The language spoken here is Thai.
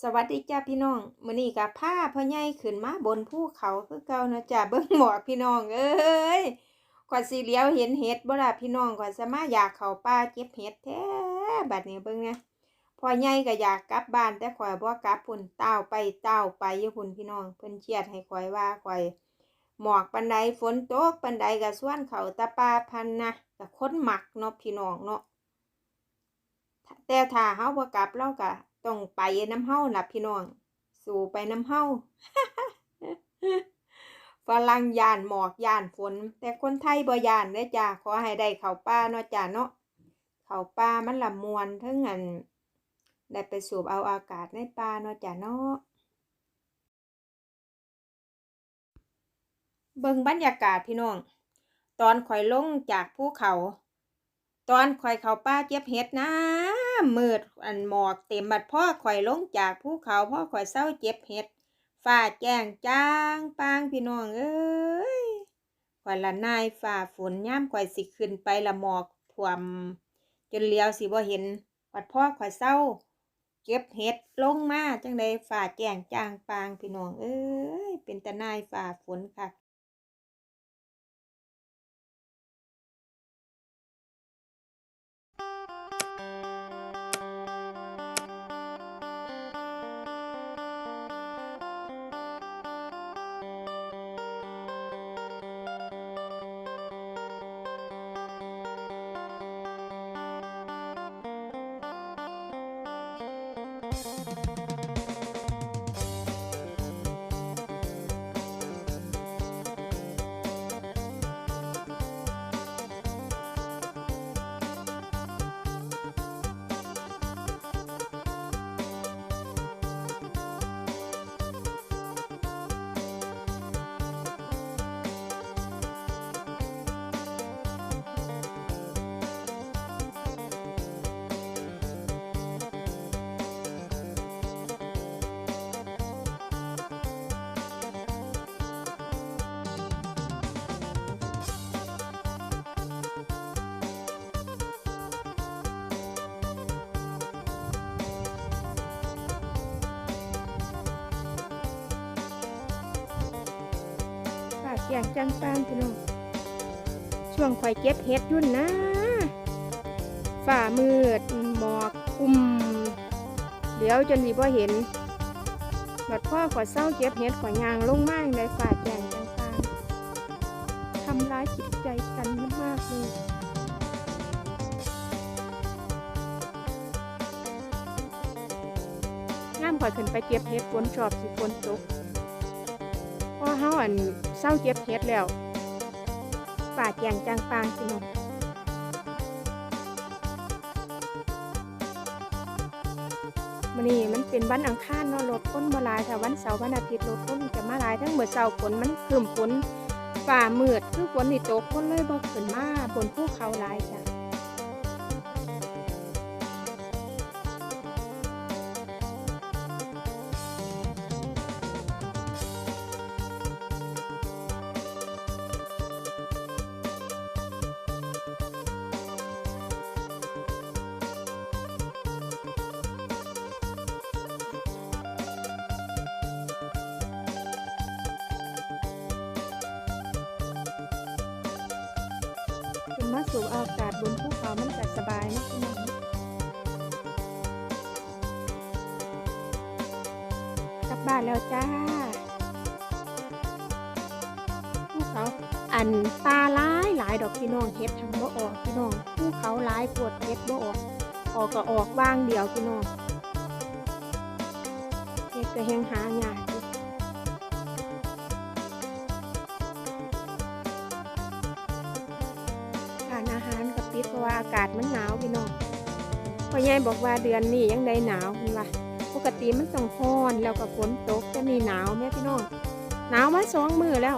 สวัสดีจ้าพี่น้องมื้อนี้กับผ้าพ่อใหญ่ขึ้นมาบนภูเขาคือเก่านะจ้าเบิ่งหมอกพี่น้อง เอ้ยกว่าสิเหลียวเห็นเห็ดบ่ล่ะพี่น้องกว่าจะมาอยากเข้าป่าเก็บเห็ดแท้บัดนี้เบิ่งนะพ่อใหญ่ก็อยากกลับบ้านแต่ข่อยบ่กลับพุ่นต้าไปเต้าไปอยู่พุ่นพี่น้องเพิ่นเครียดให้ข่อยว่าข่อยหมอกปานใดฝนตกปานใดก็ส่วนเขาตะปาพันนะก็ค้นหมักเนาะพี่น้องเนาะแต่ถ้าเฮาบ่กลับเราก็ ต้องไปน้ำเฮาล่ะพี่น้อง สู่ไปน้ำเฮาฝรั่งยานหมอกยานฝน แต่คนไทยบ่ยานเด้จ้าขอให้ได้เข้าป่าเนาะจ้าเนาะเข้าป่ามันละมวนเทั้งอันได้ไปสูบเอาอากาศในป่าเนาะจ้าเนาะเบิ่งบรรยากาศพี่น้อง ตอนข่อยลงจากภูเขา ตอนข่อยเขาป่าเก็บเห็ดนะ มืดอันหมอกเต็มบัดพ่อข่อยลงจากภูเขาพ่อข่อยเศร้าเก็บเห็ดฟ้าแจ้งจ้างปางพี่น้องเอ้ยข่อยละนายฝ่าฝนย่ามข่อยสิขึ้นไปละหมอกท่วม จนเลี้ยวสิบ่เห็นบัดพ่อข่อยเศร้า เก็บเห็ดลงมาจังใดฝ่าแจ้งจ้างปางพี่น้องเอ้ยเป็นตาหนายฝ่าฝนค่ะฝากอย่างจังปางพี่น้องช่วงข่อยเก็บเห็ดยุ่นนะ ฝ่ามืดหมอกคุมเดี๋ยวจนมีบ่เห็นบัดพ่อขอเศร้าเก็บเห็ดขอยางลงมากเลยฝ่าแจงจังปางทำร้ายจิตใจกันมากๆเลยย่ามขอยขึ้นไปเก็บเห็ดฝนชอบสิฝนตก อเฮาอันเศร้าเจ็บเฮ็ดแล้วป่าแจงจางปางพี่น้องมื้อนี้มันเป็นวันอังคารเนาะรถคนมาลายถ้าวันเสาร์วันอาทิตย์รถคนจะมาลายทั้งเมื้อเช้าฝนมันครึ้มฝนฝ่ามืดคือฝนนี่ตกคนเลยบ่ขึ้นมาบนภูเขาหลายจ้ะ ขึ้นมาสูบอากาศบนภูเขามันก็สบายเนาะพี่น้องกลับบ้านแล้วจ้าภูเขาอันปลาหลายหลายดอกพี่น้องเฮ็ดทำบ่ออกพี่น้องภูเขาหลายปวดเฮ็ดบ่ออก ออกก็ออกว่างเดียวพี่น้องเฮ็ดก็แหงหายาก อากาศมันหนาวพี่น้องพ่อใหญ่บอกว่าเดือนนี้ยังได้หนาวคุณว่าปกติมันต้องฟ้อนแล้วก็ฝนตกจะมีหนาวแม่พี่น้องหนาวมาสองมือแล้ว